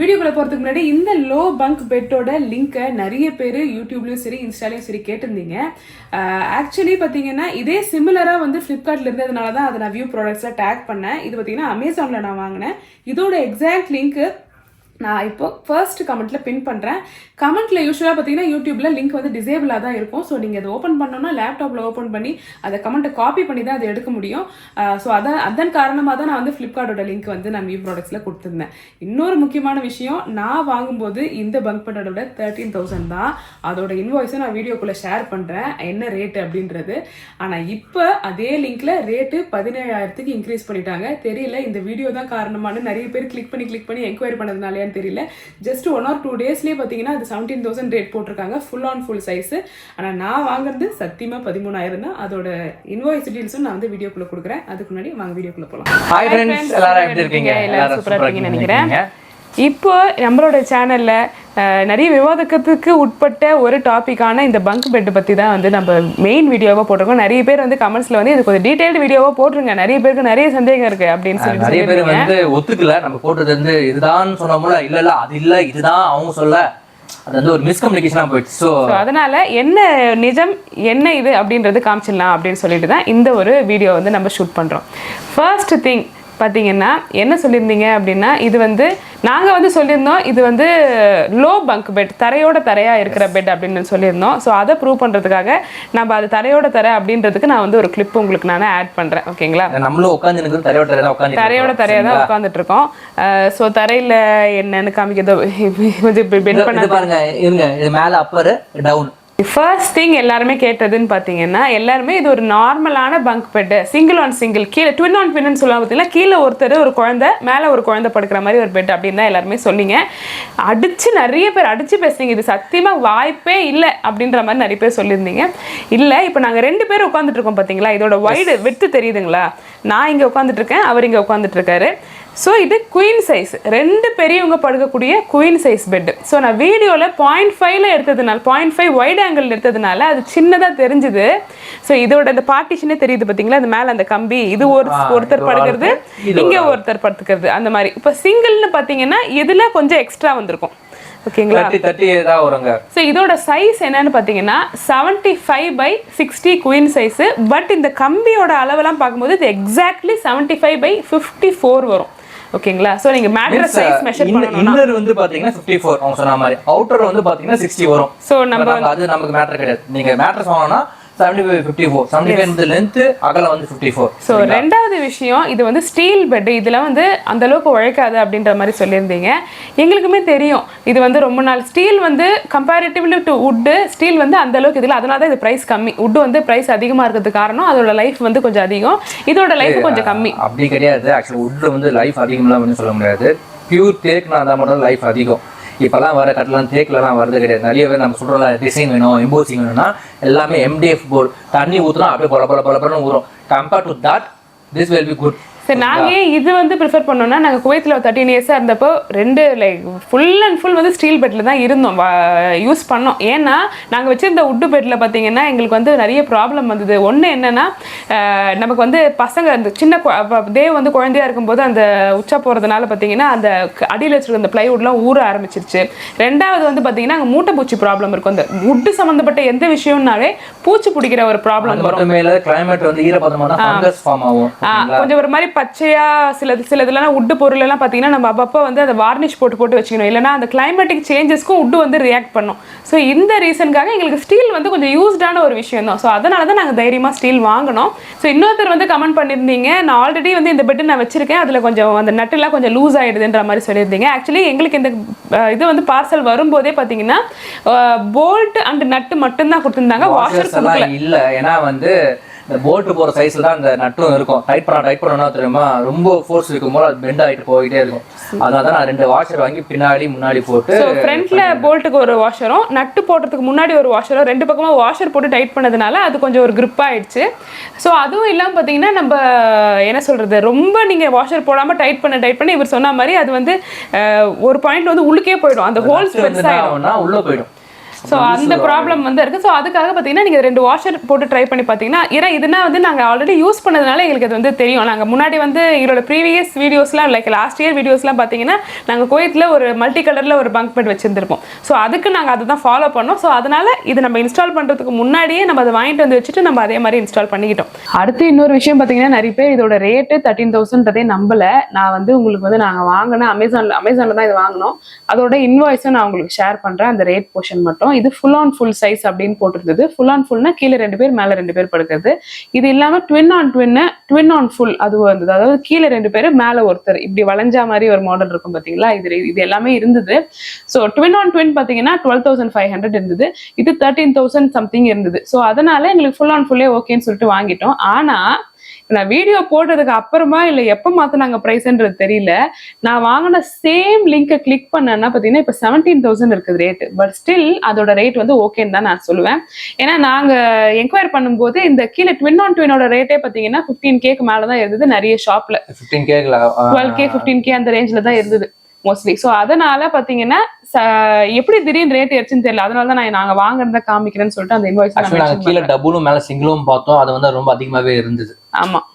வீடியோக்குள்ள போறதுக்கு முன்னாடி இந்த லோ பங்க் பெட்டோட லிங்கை நிறைய பேர் யூடியூப்லயும் சரி இன்ஸ்டாலையும் சரி கேட்டிருந்தீங்க. ஆக்சுவலி பார்த்தீங்கன்னா இதே சிமிலராக வந்து ஃப்ளிப்கார்ட்ல இருந்ததுனால தான் அதை நான் வியூ ப்ராடக்ட்ஸில் டேக் பண்ணேன். இது பார்த்தீங்கன்னா அமேசானில் நான் வாங்கினேன். இதோட எக்ஸாக்ட் லிங்க்கு நான் இப்போ ஃபர்ஸ்ட் கமெண்ட்ல பின் பண்ணுறேன் கமெண்ட்ல யூஸ்வலாக பார்த்தீங்கன்னா யூடியூப்ல லிங்க் வந்து டிசேபிளாக தான் இருக்கும். ஸோ நீங்கள் அதை ஓப்பன் பண்ணோம்னா லேப்டாப்பில் ஓப்பன் பண்ணி அதை கமெண்ட்டை காப்பி பண்ணி தான் அதை எடுக்க முடியும். ஸோ அதான் அதன் காரணமாக தான் நான் வந்து ஃப்ளிப்கார்ட்டோட லிங்க் வந்து நான் வியூ ப்ராடக்ட்ஸில் கொடுத்துருந்தேன். இன்னொரு முக்கியமான விஷயம் நான் வாங்கும்போது இந்த பங்க் பண்ணோட தேர்ட்டீன் தௌசண்ட் தான். அதோட இன்வாய்ஸை நான் வீடியோக்குள்ளே ஷேர் பண்ணுறேன் என்ன ரேட்டு அப்படின்றது. ஆனால் இப்போ அதே லிங்க்ல ரேட்டு பதினேழாயிரத்துக்கு இன்க்ரீஸ் பண்ணிட்டாங்க. தெரியல இந்த வீடியோ தான் காரணமானு நிறைய பேர் கிளிக் பண்ணி கிளிக் பண்ணி என்கொயரி பண்ணதுனாலயான்னு தெரியல. ஜஸ்ட் ஒன் ஆர் டூ டேஸ்லேயே பார்த்தீங்கன்னா அது செவன்டீன் தௌசண்ட் ரேட் போட்டிருக்காங்க. ஃபுல் ஆன் ஃபுல் சைஸ் ஆனால் நான் வாங்குறது சத்தியமாக பதிமூணாயிரம் தான். அதோட இன்வாய்ஸ் டீல்ஸும் நான் வந்து வீடியோக்குள்ளே கொடுக்குறேன். அதுக்கு முன்னாடி வாங்க வீடியோக்குள்ளே போகலாம் எல்லாரும் சூப்பராக இருக்கீங்கன்னு நினைக்கிறேன். இப்போ நம்மளோட சேனல்ல நிறைய விவாதத்துக்கு உட்பட்ட ஒரு டாபிக்கான இந்த பங்க் பெட் பத்தி தான் வந்து நம்ம மெயின் வீடியோவா போட்டிருக்கோம். நிறைய பேர் வந்து கமெண்ட்ஸ்ல வந்து இது கொஞ்சம் டீடைல்டு வீடியோவா போட்டுருங்க. நிறைய பேருக்கு நிறைய சந்தேகம் இருக்கு அப்படின்னு சொல்லி நிறைய பேர். வந்து ஒத்துக்கல. நம்ம போட்டது வந்து இதுதான் சொன்னோம்ல. இல்ல இல்ல அது இல்ல இதுதான் அவங்க சொல்ல. அது வந்து ஒரு மிஸ்கம்யூனிகேஷனா போயிடுச்சு. ஸோ அதனால என்ன நிஜம் என்ன இது அப்படின்றது காமிச்சிடலாம் அப்படின்னு சொல்லிட்டு தான் இந்த ஒரு வீடியோ வந்து நம்ம ஷூட் பண்றோம். ஃபர்ஸ்ட் திங் பார்த்தீங்கன்னா என்ன சொல்லியிருந்தீங்க அப்படின்னா இது வந்து நாங்கள் வந்து சொல்லியிருந்தோம் இது வந்து லோ பங்க் பெட் தரையோட தரையாக இருக்கிற பெட் அப்படின்னு சொல்லியிருந்தோம். ஸோ அதை ப்ரூவ் பண்ணுறதுக்காக நம்ம அது தரையோட தரை அப்படின்றதுக்கு நான் வந்து ஒரு கிளிப் உங்களுக்கு நான் ஆட் பண்ணுறேன் ஓகேங்களா? நம்மளும் உட்காந்து தரையோட தரையா உட்காந்து தரையோட தரையாக தான் உட்காந்துட்டு இருக்கோம் ஸோ தரையில் என்னன்னு காமிக்கிறதோ கொஞ்சம் பெண்ட் பண்ண பாருங்க இருங்க இது மேல அப்பர் டவுன் ஃபர்ஸ்ட் திங் எல்லாருமே கேட்டதுன்னு பார்த்தீங்கன்னா எல்லாருமே இது ஒரு நார்மலான bunk bed single on single கீழே ட்வின் ஆன் ட்வின்னு சொல்லுவாங்க பார்த்தீங்கன்னா கீழே ஒருத்தர் ஒரு குழந்தை மேலே ஒரு குழந்தை படுக்கிற மாதிரி ஒரு பெட் அப்படின்னு தான் எல்லாருமே சொன்னீங்க. அடிச்சு நிறைய பேர் அடிச்சு பேசுனீங்க. இது சத்தியமாக வாய்ப்பே இல்லை அப்படின்ற மாதிரி நிறைய பேர் சொல்லியிருந்தீங்க. இல்லை இப்போ நாங்கள் ரெண்டு பேர் உட்காந்துட்டு இருக்கோம் பார்த்தீங்களா இதோட வைடு விட்டு தெரியுதுங்களா? நான் இங்கே உட்காந்துட்டு இருக்கேன் அவர் இங்கே உட்காந்துட்டு இருக்காரு. ஸோ இது குயின் சைஸ் ரெண்டு பெரியவங்க படுக்கக்கூடிய குயின் சைஸ் பெட் ஸோ நான் வீடியோவில் பாயிண்ட் ஃபைவ்ல எடுத்ததுனால பாயிண்ட் ஃபைவ் வைட் ஆங்கிள் எடுத்ததுனால அது சின்னதாக தெரிஞ்சுது. ஸோ இதோட இந்த பார்ட்டிஷனே தெரியுது பார்த்தீங்களா அந்த மேலே அந்த கம்பி. இது ஒரு ஒருத்தர் படுக்கிறது இங்கே ஒருத்தர் படுத்துக்கிறது. அந்த மாதிரி. இப்போ சிங்கிள்னு பார்த்தீங்கன்னா இதில் கொஞ்சம் எக்ஸ்ட்ரா வந்திருக்கும். ஓகேங்களா? ஸோ இதோட சைஸ் என்னன்னு பார்த்தீங்கன்னா seventy five by sixty queen size but இந்த கம்பியோட அளவெல்லாம் பார்க்கும்போது இது exactly seventy five by fifty four வரும். ஓகேங்களா? ஸோ நீங்கள் மேட்ரஸ் சைஸ் மெஷர் பண்ணணும்னா இன்னர் வந்து பாத்தீங்கன்னா 54 அவங்க சொன்ன மாதிரி. அவுட்டர் வந்து பாத்தீங்கன்னா 60 வரும். ஸோ நம்ம அது நமக்கு மேட்டர் கிடையாது. நீங்க மேட்ரஸ் வாங்கினா 75 54 75 வந்து லென்த் அகலம் வந்து 54 ஸோ ரெண்டாவது விஷயம் இது வந்து ஸ்டீல் பெட் இதில் வந்து அந்த அளவுக்கு உழைக்காது அப்படின்ற மாதிரி சொல்லியிருந்தீங்க. எங்களுக்குமே தெரியும் இது வந்து ரொம்ப நாள் ஸ்டீல் வந்து கம்பேரிட்டிவ்லி டு வுட்டு ஸ்டீல் வந்து அந்த அளவுக்கு இதில் அதனால தான் இது ப்ரைஸ் கம்மி. வுட் வந்து ப்ரைஸ் அதிகமாக இருக்கிறதுக்கு காரணம் அதோட லைஃப் வந்து கொஞ்சம் அதிகம். இதோட லைஃப் கொஞ்சம் கம்மி. அப்படி கிடையாது. ஆக்சுவலி வுட்ல வந்து லைஃப் அதிகம்லாம் வந்து சொல்ல முடியாது. பியூர் தேக்குனா தான் மட்டும் லைஃப் அதிகம். இப்போலாம் வர கட்டலாம் தேக்கிலலாம் வர்றது கிடையாது. நிறைய பேர் நம்ம சொல்கிறோம்ல டிசைன் வேணும் எம்போசிங் வேணும்னா எல்லாமே எம்டிஎஃப் போர்டு தண்ணி ஊற்றுனா அப்படியே பல பல பல பலன்னு ஊறும். Compared to that this will be good சரி நாங்கள் ஏன் இது வந்து ப்ரிஃபர் பண்ணோம்னா நாங்கள் குவைத்தில் தேர்ட்டின் இயர்ஸாக இருந்தப்போ ரெண்டு லைக் ஃபுல் அண்ட் ஃபுல் வந்து ஸ்டீல் பெட்டில் தான் இருந்தோம். யூஸ் பண்ணோம். ஏன்னா நாங்கள் வச்சிருந்த உட்டு பெட்டில் பார்த்தீங்கன்னா எங்களுக்கு வந்து நிறைய ப்ராப்ளம் வந்தது. ஒன்று என்னன்னா நமக்கு வந்து பசங்க அந்த சின்ன தேவ் வந்து குழந்தையா இருக்கும்போது அந்த உச்சா போகிறதுனால பார்த்தீங்கன்னா அந்த அடியில் வச்சிருக்க அந்த பிளைவுட்லாம் ஊற ஆரம்பிச்சிருச்சு. ரெண்டாவது வந்து பார்த்தீங்கன்னா அங்கே மூட்டை பூச்சி ப்ராப்ளம் இருக்கும். அந்த உட்டு சம்மந்தப்பட்ட எந்த விஷயம்னாலே பூச்சி பிடிக்கிற ஒரு ப்ராப்ளம் இல்லை கிளைமேட் வந்து கொஞ்சம் ஒரு மாதிரி பச்சையா சில சில இதெல்லாம் உட்டு பொருள் எல்லாம் பார்த்தீங்கன்னா நம்ம அப்பப்போ வந்து அதை வார்னிஷ் போட்டு போட்டு வச்சுக்கணும். இல்லைன்னா அந்த கிளைமேட்டிக் சேஞ்சஸ்க்கும் உட்டு வந்து ரியாக்ட் பண்ணும். ஸோ இந்த ரீசனுக்காக எங்களுக்கு ஸ்டீல் வந்து கொஞ்சம் யூஸ்டான ஒரு விஷயம் தான். ஸோ அதனால தான் நாங்கள் தைரியமாக ஸ்டீல் வாங்கினோம். ஸோ இன்னொருத்தர் வந்து கமெண்ட் பண்ணியிருந்தீங்க. நான் ஆல்ரெடி வந்து இந்த பெட்டு நான் வச்சிருக்கேன். அதில் கொஞ்சம் அந்த நட்டுலாம் கொஞ்சம் லூஸ் ஆயிடுதுன்ற மாதிரி சொல்லியிருந்தீங்க. ஆக்சுவலி எங்களுக்கு இந்த இது வந்து பார்சல் வரும்போதே பார்த்தீங்கன்னா போல்ட் அண்ட் நட்டு மட்டும்தான் கொடுத்துருந்தாங்க. வாஷர் இல்ல. ஏன்னா வந்து இந்த போட்டு போற சைஸ்ல தான் அந்த நட்டும் இருக்கும். டைட் பண்ணா டைட் பண்ணா தெரியுமா? ரொம்ப ஃபோர்ஸ் இருக்கும் போது அது பெண்ட் ஆயிட்டு போயிட்டே இருக்கும். அதனால தான் நான் ரெண்டு வாஷர் வாங்கி பின்னாடி முன்னாடி போட்டு ஃப்ரண்ட்ல போல்ட்டுக்கு ஒரு வாஷரும் நட்டு போடுறதுக்கு முன்னாடி ஒரு வாஷரும் ரெண்டு பக்கமா வாஷர் போட்டு டைட் பண்ணதுனால அது கொஞ்சம் ஒரு grip ஆயிடுச்சு. ஸோ அதுவும் இல்லாமல் பார்த்தீங்கன்னா நம்ம என்ன சொல்றது ரொம்ப நீங்க வாஷர் போடாம டைட் பண்ண டைட் பண்ணி இவர் சொன்ன மாதிரி அது வந்து ஒரு பாயிண்ட் வந்து உள்ளுக்கே போயிடும். அந்த ஹோல்ஸ் ஆகும்னா உள்ள போயிடும். ஸோ அந்த ப்ராப்ளம் வந்து இருக்கு ஸோ அதுக்காக பார்த்தீங்கன்னா நீங்கள் ரெண்டு வாஷர் போட்டு ட்ரை பண்ணி பார்த்தீங்கன்னா ஏன்னா இதுனா வந்து நாங்கள் ஆல்ரெடி யூஸ் பண்ணதுனால எங்களுக்கு அது வந்து தெரியும். நாங்கள் முன்னாடி வந்து எங்களோட ப்ரீவியஸ் வீடியோஸ்லாம் லைக் லாஸ்ட் இயர் வீடியோஸ்லாம் பார்த்தீங்கன்னா நாங்கள் கோயத்தில் ஒரு மல்டி கலரில் ஒரு பங்க் பெட் வச்சிருந்திருப்போம். ஸோ அதுக்கு நாங்கள் அதை தான் ஃபாலோ பண்ணோம். ஸோ அதனால இது நம்ம இன்ஸ்டால் பண்ணுறதுக்கு முன்னாடியே நம்ம அதை வாங்கிட்டு வந்து வச்சுட்டு நம்ம அதே மாதிரி இன்ஸ்டால் பண்ணிக்கிட்டோம். அடுத்து இன்னொரு விஷயம் பார்த்தீங்கன்னா நிறைய பேர் இதோட ரேட்டு தேர்ட்டீன் தௌசண்ட்றதே நம்பல. நான் வந்து உங்களுக்கு வந்து நாங்கள் வாங்கின அமேசானில் அமேசானில் தான் இது வாங்கினோம். அதோட இன்வாய்ஸும் நான் உங்களுக்கு ஷேர் பண்ணுறேன் அந்த ரேட் போர்ஷன் மட்டும். இது ஃபுல் ஆன் ஃபுல் சைஸ் அப்படின்னு போட்டிருந்தது. ஃபுல் ஆன் ஃபுல்னா கீழே ரெண்டு பேர் மேலே ரெண்டு பேர் படுக்கிறது. இது இல்லாமல் ட்வின் ஆன் ட்வின்னு ட்வின் ஆன் ஃபுல் அது இருந்தது அதாவது கீழே ரெண்டு பேர் மேலே ஒருத்தர். இப்படி வளைஞ்சா மாதிரி ஒரு மாடல் இருக்கும் பார்த்தீங்களா இது இது எல்லாமே இருந்தது. ஸோ ட்வின் ஆன் ட்வின் பார்த்தீங்கன்னா டுவெல் தௌசண்ட் ஃபைவ் ஹண்ட்ரட் இருந்தது. இது தேர்ட்டீன் தௌசண்ட் சம்திங் இருந்தது. ஸோ அதனால எங்களுக்கு ஃபுல் ஆன் ஃபுல்லே ஓகேன்னு சொல்லிட்டு வாங்கிட்டோம். ஆனால் நான் வீடியோ போட்டதுக்கு அப்புறமா இல்லை எப்போ மாற்றினாங்க ப்ரைஸ்ன்றது தெரியல. நான் வாங்கின சேம் லிங்கை கிளிக் பண்ணேன்னா பார்த்தீங்கன்னா இப்போ செவன்டீன் தௌசண்ட் இருக்குது ரேட்டு பட் ஸ்டில் அதோட ரேட் வந்து ஓகேன்னு தான் நான் சொல்லுவேன். ஏன்னா நாங்கள் என்கொயரி பண்ணும்போது இந்த கீழே ட்வின் ஆன் ட்வினோட ரேட்டே பார்த்தீங்கன்னா ஃபிஃப்டீன் கேக்கு மேலே தான் இருந்தது. நிறைய ஷாப்பில் ஃபிஃப்டீன் கேக்கல டுவெல் கே ஃபிஃப்டீன் கே அந்த ரேஞ்சில் தான் இருந்தது. மோஸ்ட்லி ஸோ அதனால பார்த்தீங்கன்னா ச- எப்படி திடீர்னு ரேட் ஏறிச்சுன்னு தெரியல. அதனால தான் நான் நாங்கள் வாங்குறத காமிக்கிறேன்னு சொல்லிட்டு அந்த ஆக்சுவலி நாங்கள் கீழே இன்வாய்ஸ் டபுளும் மேலே சிங்கிளும் பார்த்தோம். அது வந்து ரொம்ப அதிகமாகவே இருந்தது. ஆமாம்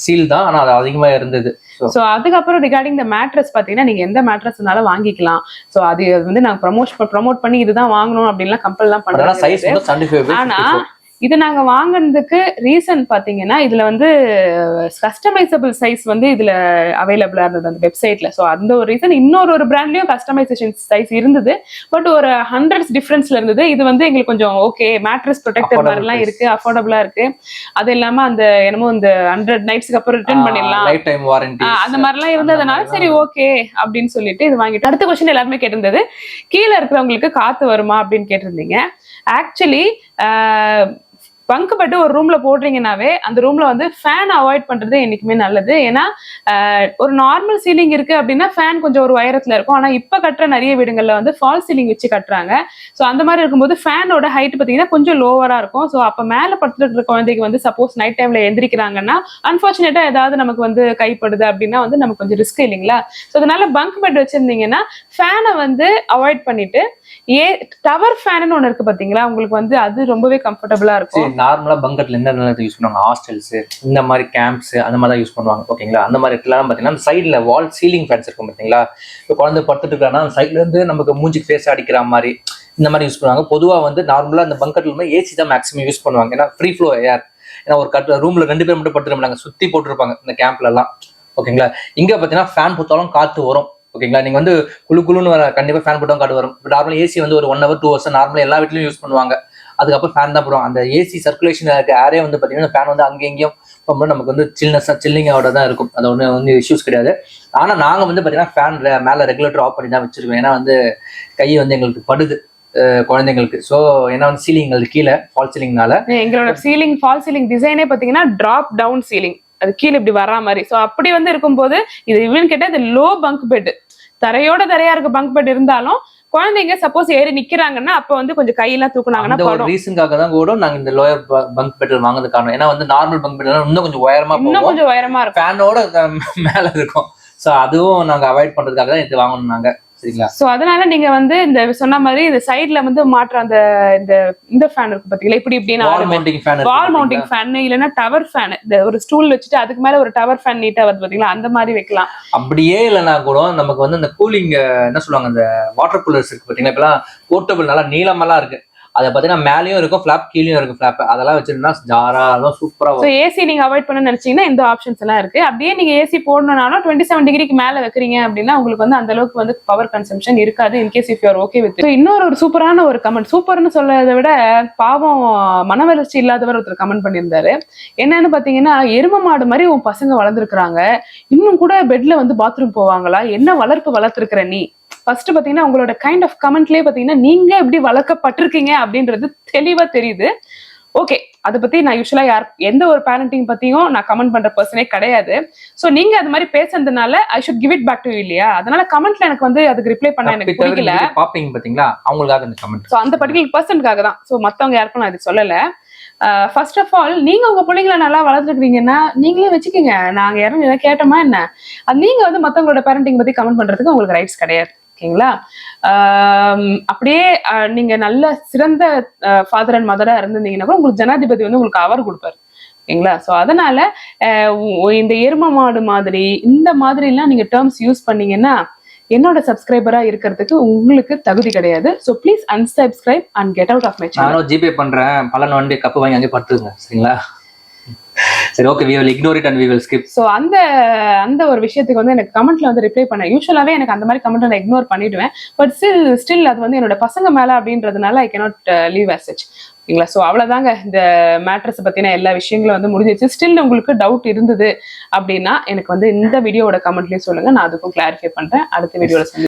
சீல் தான் ஆனால் அது அதிகமாக இருந்தது. ஸோ ஸோ அதுக்கப்புறம் ரிகார்டிங் இந்த மேட்ரஸ் பார்த்தீங்கன்னா நீங்கள் எந்த மேட்ரஸ்னாலும் வாங்கிக்கலாம். ஸோ அது வந்து நாங்கள் ப்ரமோட் ப்ரமோட் பண்ணி இதுதான் வாங்கணும் அப்படின்லாம் அதனால சைஸ் பண்ணுறோம் வந்து செவன்டி ஃபைவ் ஆனா இது நாங்க வாங்குனதுக்கு ரீசன் பாத்தீங்கன்னா இதுல வந்து கஸ்டமைசபிள் சைஸ் வந்து இதுல அவைலபிளா இருந்தது அந்த வெப்சைட்ல ஸோ அந்த ஒரு ரீசன் இன்னொரு ஒரு பிராண்ட்லயும் கஸ்டமைசேஷன் சைஸ் இருந்தது. பட் ஒரு ஹண்ட்ரட்ஸ் டிஃபரன்ஸ்ல இருந்தது. இது வந்து எங்களுக்கு கொஞ்சம் ஓகே மேட்ரஸ் ப்ரொடெக்டர் மாதிரிலாம். இருக்கு அஃபோர்டபுளா இருக்கு. அது இல்லாம அந்த என்னமோ இந்த ஹண்ட்ரட் நைட்ஸ்க்கு அப்புறம் ரிட்டர்ன் பண்ணிடலாம். லைஃப் டைம் வாரண்டி ஆ, அந்த மாதிரிலாம் இருந்ததுனால சரி ஓகே அப்படின்னு சொல்லிட்டு இது வாங்கிட்டு அடுத்த கொஸ்டின் எல்லாருமே கேட்டிருந்தது. கீழே இருக்கிறவங்களுக்கு காத்து வருமா அப்படின்னு கேட்டிருந்தீங்க. ஆக்சுவலி பங்கு பட்டு ஒரு ரூம்ல போடுறீங்கனாவே அந்த ரூம்ல வந்து ஃபேன் அவாய்ட் பண்றது என்னைக்குமே நல்லது. ஏன்னா ஒரு நார்மல் சீலிங் இருக்கு அப்படின்னா ஃபேன் கொஞ்சம் ஒரு உயரத்துல இருக்கும். ஆனா இப்ப கட்டுற நிறைய வீடுங்கள்ல வந்து ஃபால் சீலிங் வச்சு கட்டுறாங்க. ஸோ அந்த மாதிரி இருக்கும்போது ஃபேனோட ஹைட் பார்த்தீங்கன்னா கொஞ்சம் லோவரா இருக்கும். ஸோ அப்போ மேலே படுத்துட்டு இருக்கிற குழந்தைக்கு வந்து சப்போஸ் நைட் டைம்ல எந்திரிக்கிறாங்கன்னா அன்பார்ச்சுனேட்டா ஏதாவது நமக்கு வந்து கைப்படுது அப்படின்னா வந்து நமக்கு கொஞ்சம் ரிஸ்க் இல்லைங்களா? ஸோ அதனால பங்க் பெட் வச்சிருந்தீங்கன்னா ஃபேனை வந்து அவாய்ட் பண்ணிட்டு ஏ டவர் ஃபேனுன்னு ஒன்று இருக்கு பார்த்தீங்களா உங்களுக்கு வந்து அது ரொம்பவே கம்ஃபர்டபுளா இருக்கும். நார்மலா பங்கட்ல எந்த நேரத்தில் யூஸ் பண்ணுவாங்க? ஹாஸ்டல்ஸ் இந்த மாதிரி கேம்ப்ஸ் அந்த மாதிரி தான் யூஸ் பண்ணுவாங்க ஓகேங்களா அந்த மாதிரி இடத்துலலாம் பார்த்தீங்கன்னா அந்த சைடில் வால் சீலிங் ஃபேன்ஸ் இருக்கும் பார்த்தீங்களா இப்போ குழந்தை படுத்துட்டு இருக்காங்கன்னா அந்த சைட்ல இருந்து நமக்கு மூஞ்சிக்கு ஃபேஸ் அடிக்கிற மாதிரி இந்த மாதிரி யூஸ் பண்ணுவாங்க. பொதுவாக வந்து நார்மலாக அந்த பங்கட்ல வந்து ஏசி தான் மேக்ஸிமம் யூஸ் பண்ணுவாங்க. ஏன்னா ஃப்ரீ ஃப்ளோ ஏர் ஏன்னா ஒரு கட் ரூம்ல ரெண்டு பேர் மட்டும் படுத்துக்க மாட்டாங்க. சுத்தி போட்டிருப்பாங்க இந்த கேம்ப்ல எல்லாம் ஓகேங்களா இங்க பார்த்தீங்கன்னா ஃபேன் போட்டாலும் காத்து வரும். ஓகேங்களா? நீங்க வந்து குழு குழுன்னு வர கண்டிப்பா ஃபேன் போட்டாலும் காத்து வரும். நார்மலாக ஏசி வந்து ஒரு ஒன் ஹவர் டூ ஹவர்ஸ் நார்மலாக எல்லா வீட்லையும் யூஸ் பண்ணுவாங்க. அதுக்கப்புறம் ஃபேன் தான் போடுவோம் அந்த ஏசி சர்க்குலேஷன் இருக்க ஏரே வந்து பார்த்தீங்கன்னா ஃபேன் வந்து அங்கேயும் இங்கேயும் போகும்போது நமக்கு வந்து சில்னஸாக சில்லிங்கோட தான் இருக்கும். அது ஒன்று வந்து இஷ்யூஸ் கிடையாது. ஆனால் நாங்கள் வந்து பார்த்தீங்கன்னா ஃபேன் மேலே ரெகுலேட்டர் ஆஃப் பண்ணி தான் வச்சிருக்கோம். ஏன்னா வந்து கை வந்து எங்களுக்கு படுது குழந்தைங்களுக்கு. ஸோ ஏன்னா வந்து சீலிங் எங்களுக்கு கீழே ஃபால் சீலிங்னால எங்களோட சீலிங் ஃபால் சீலிங் டிசைனே பார்த்தீங்கன்னா ட்ராப் டவுன் சீலிங் அது கீழே இப்படி வரா மாதிரி. ஸோ அப்படி வந்து இருக்கும்போது இது இவன் கேட்டா இது லோ பங்க் பெட் தரையோட தரையா இருக்க பங்க் பெட் இருந்தாலும் குழந்தைங்க சப்போஸ் ஏறி நிக்கிறாங்கன்னா அப்ப வந்து கொஞ்சம் கையெல்லாம் தூக்குனாங்கன்னா ஒரு படும் ரீசனுக்காக தான் கூட நாங்கள் இந்த லோயர் பங்க் பெட் வாங்குறது காரணம். ஏன்னா வந்து நார்மல் பங்க் பெட் இன்னும் கொஞ்சம் உயரமா இன்னும் கொஞ்சம் உயரமா இருக்கும். ஃபேனோட மேலே இருக்கும். ஸோ அதுவும் நாங்கள் அவாய்ட் பண்ணுறதுக்காக தான் இது வாங்கணும் நாங்கள் சரிங்களா சோ அதனால நீங்க வந்து இந்த சொன்ன மாதிரி இந்த சைடுல வந்து மாற்ற அந்த இந்த இந்த ஃபேன் இருக்கு பாத்தீங்களா? இப்படி இப்படின்னு வால் மவுண்டிங் ஃபேன் இல்லைன்னா டவர் ஃபேன் இந்த ஒரு ஸ்டூல் வச்சுட்டு அதுக்கு மேல ஒரு டவர் ஃபேன் நீட்டா வருது பாத்தீங்களா? அந்த மாதிரி வைக்கலாம். அப்படியே இல்லைன்னா கூட நமக்கு வந்து இந்த கூலிங் என்ன சொல்லுவாங்க இந்த வாட்டர் கூலர்ஸ் இருக்கு பார்த்தீங்களா இப்பெல்லாம் போர்ட்டபிள் நல்லா நீளமெல்லாம் இருக்கு. அதை பார்த்தீங்கன்னா மேலேயும் இருக்கும் ஃபிளாப் கீழேயும் இருக்கும் ஃபிளாப் அதெல்லாம் வச்சிருந்தா ஜாரா அதெல்லாம் சூப்பராக ஸோ ஏசி நீங்க அவாய்ட் பண்ண நினைச்சீங்கன்னா இந்த ஆப்ஷன்ஸ் எல்லாம் இருக்கு. அப்படியே நீங்க ஏசி போடணும்னாலும் டுவெண்ட்டி செவன் டிகிரிக்கு மேல வைக்கிறீங்க அப்படின்னா உங்களுக்கு வந்து அந்த அளவுக்கு வந்து பவர் கன்சம்ஷன் இருக்காது in case if you're okay with இன்னொரு ஒரு சூப்பரான ஒரு கமெண்ட் சூப்பர்னு சொல்றதை விட பாவம் மன வளர்ச்சி இல்லாதவர் ஒருத்தர் கமெண்ட் பண்ணியிருந்தாரு. என்னன்னு பாத்தீங்கன்னா எரும மாடு மாதிரி உன் பசங்க வளர்ந்துருக்குறாங்க. இன்னும் கூட பெட்ல வந்து பாத்ரூம் போவாங்களா? என்ன வளர்ப்பு வளர்த்துருக்கிற நீ? ஃபர்ஸ்ட் பாத்தீங்கன்னா உங்களோட கைண்ட் ஆஃப் கமெண்ட்லயே பாத்தீங்கன்னா நீங்க எப்படி வளர்க்கப்பட்டிருக்கீங்க அப்படின்றது தெளிவா தெரியுது. ஓகே அதை பத்தி நான் யூஸ்வலா யார் எந்த ஒரு பேரண்டிங் பத்தியும் நான் கமெண்ட் பண்ற பர்சனே கிடையாது. சோ நீங்க அது மாதிரி பேசுனதுனால I should give it back to இல்லையா? அதனால கமெண்ட்ல எனக்கு வந்து அதுக்கு ரிப்ளை பண்ண எனக்கு பிடிக்கல. பாப்பீங்க பார்த்தீங்களா? அவங்களுக்காக இந்த கமெண்ட் ஸோ அந்த பர்டிகுலர் பர்சனுக்காக தான். ஸோ மற்றவங்க யாருக்கும் நான் இது சொல்லலை. ஃபர்ஸ்ட் ஆஃப் ஆல் நீங்க உங்க பிள்ளைங்களை நல்லா வளர்த்துருக்கீங்கன்னா நீங்களே வச்சுக்கோங்க. நாங்க யாரும் எதாவது கேட்டோமா என்ன? நீங்க வந்து மத்தவங்களோட பேரண்டிங் பத்தி கமெண்ட் பண்றதுக்கு உங்களுக்கு ரைட்ஸ் கிடையாது. ஓகேங்களா? அப்படியே நீங்க நல்ல சிறந்த ஃபாதர் அண்ட் மதரா இருந்திருந்தீங்கன்னா கூட உங்களுக்கு ஜனாதிபதி வந்து உங்களுக்கு அவர் கொடுப்பாரு. ஓகேங்களா? ஸோ அதனால அஹ், இந்த எரும மாடு மாதிரி இந்த மாதிரிலாம் நீங்க டேர்ம்ஸ் யூஸ் பண்ணீங்கன்னா என்னோட சப்ஸ்கிரைபரா இருக்கிறதுக்கு உங்களுக்கு தகுதி கிடையாது. So please unsubscribe and get out of my channel GPay பண்றேன். பலன் வண்டி கப்பு வாங்கி அங்கே பார்த்துங்க சரிங்களா? சரி okay we will ignore it and we will skip so அந்த அந்த ஒரு விஷயத்துக்கு வந்து எனக்கு கமெண்ட்ல வந்து ரிப்ளை பண்ண யூஷுவலாவே எனக்கு அந்த மாதிரி கமெண்ட் நான் இக்னோர் பண்ணிடுவேன். பட் ஸ்டில் ஸ்டில் அது வந்து என்னோட பசங்க மேல அப்படின்றதுனால ஐ கேனாட் லீவ் அசச் ஓகேங்களா ஸோ அவ்வளோதாங்க இந்த மேட்ரஸ் பத்தின எல்லா விஷயங்களும் வந்து முடிஞ்சிச்சு ஸ்டில் உங்களுக்கு டவுட் இருந்தது அப்படின்னா எனக்கு வந்து இந்த வீடியோவோட கமெண்ட்லேயும் சொல்லுங்க. நான் அதுக்கும் கிளாரிஃபை பண்றேன். அடுத்த வீடியோல